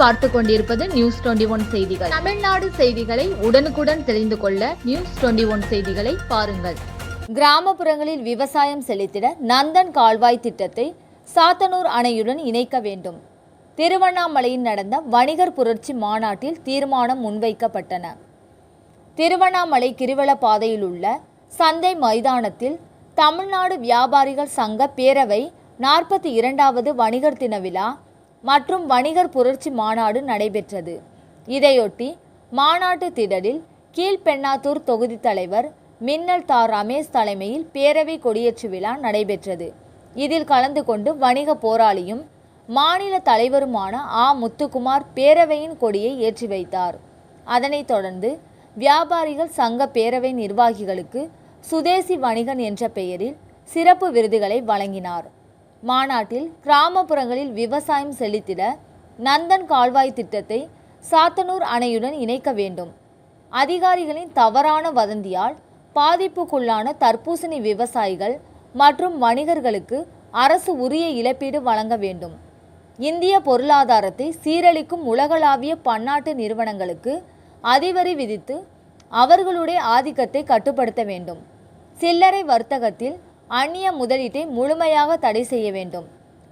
பார்த்து கொண்டிருப்பது news twenty one செய்திகள். தமிழ்நாடு செய்திகளை உடனுக்குடன் தெரிந்து கொள்ள நியூஸ் டுவெண்டி ஒன் செய்திகளை பாருங்கள். கிராமப்புறங்களில் விவசாயம் செலுத்திட நந்தன் கால்வாய் திட்டத்தை சாத்தனூர் அணையுடன் இணைக்க வேண்டும். திருவண்ணாமலையில் நடந்த வணிகர் புரட்சி மாநாட்டில் தீர்மானம் முன்வைக்கப்பட்டன. திருவண்ணாமலை கிருவள பாதையில் உள்ள சந்தை மைதானத்தில் தமிழ்நாடு வியாபாரிகள் சங்க பேரவை நாற்பத்தி இரண்டாவது வணிகர் தின விழா மற்றும் வணிகர் புரட்சி மாநாடு நடைபெற்றது. இதையொட்டி மாநாட்டு திடலில் கீழ்பெண்ணாத்தூர் தொகுதி தலைவர் மின்னல் தா. ரமேஷ் தலைமையில் பேரவை கொடியேற்று விழா நடைபெற்றது. இதில் கலந்து கொண்டு வணிக போராளியும் மாநில தலைவருமான ஆ. முத்துக்குமார் பேரவையின் கொடியை ஏற்றி வைத்தார். அதனைத் தொடர்ந்து வியாபாரிகள் சங்க பேரவை நிர்வாகிகளுக்கு சுதேசி வணிகன் என்ற பெயரில் சிறப்பு விருதுகளை வழங்கினார். மாநாட்டில் கிராமப்புறங்களில் விவசாயம் செலுத்திட நந்தன் கால்வாய் திட்டத்தை சாத்தனூர் அணையுடன் இணைக்க வேண்டும். அதிகாரிகளின் தவறான வதந்தியால் பாதிப்புக்குள்ளான தர்பூசணி விவசாயிகள் மற்றும் வணிகர்களுக்கு அரசு உரிய இழப்பீடு வழங்க வேண்டும். இந்திய பொருளாதாரத்தை சீரழிக்கும் உலகளாவிய பன்னாட்டு நிறுவனங்களுக்கு அதிவரி விதித்து அவர்களுடைய ஆதிக்கத்தை கட்டுப்படுத்த வேண்டும். சில்லறை வர்த்தகத்தில் அந்நிய முதலீட்டை முழுமையாக தடை செய்ய வேண்டும்.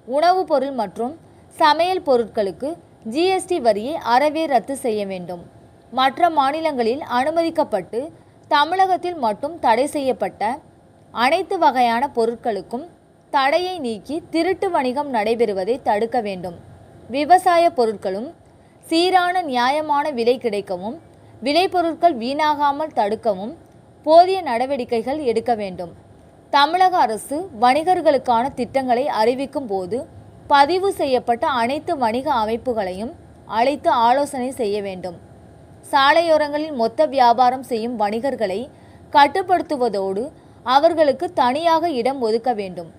உணவுப் பொருள் மற்றும் சமையல் பொருட்களுக்கு ஜிஎஸ்டி வரியை அறவே ரத்து செய்ய வேண்டும். மற்ற மாநிலங்களில் அனுமதிக்கப்பட்டு தமிழகத்தில் மட்டும் தடை செய்யப்பட்ட அனைத்து வகையான பொருட்களுக்கும் தடையை நீக்கி திருட்டு வணிகம் நடைபெறுவதை தடுக்க வேண்டும். விவசாய பொருட்களும் சீரான நியாயமான விலை கிடைக்கவும் விளைபொருட்கள் வீணாகாமல் தடுக்கவும் போதிய நடவடிக்கைகள் எடுக்க வேண்டும். தமிழக அரசு வணிகர்களுக்கான திட்டங்களை அறிவிக்கும் போது பதிவு செய்யப்பட்ட அனைத்து வணிக அமைப்புகளையும் அழைத்து ஆலோசனை செய்ய வேண்டும். சாலையோரங்களில் மொத்த வியாபாரம் செய்யும் வணிகர்களை கட்டுப்படுத்துவதோடு அவர்களுக்கு தனியாக இடம் ஒதுக்க வேண்டும்.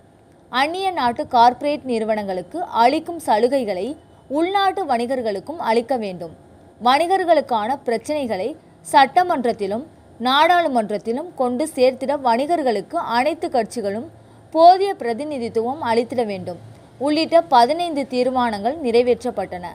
அந்நிய நாட்டு கார்ப்பரேட் நிறுவனங்களுக்கு அளிக்கும் சலுகைகளை உள்நாட்டு வணிகர்களுக்கும் அளிக்க வேண்டும். வணிகர்களுக்கான பிரச்சனைகளை சட்டமன்றத்திலும் நாடாளுமன்றத்திலும் கொண்டு சேர்த்திட வணிகர்களுக்கு அனைத்து கட்சிகளும் போதிய பிரதிநிதித்துவம் அளித்திட வேண்டும். உள்ளிட்ட பதினைந்து தீர்மானங்கள் நிறைவேற்றப்பட்டன.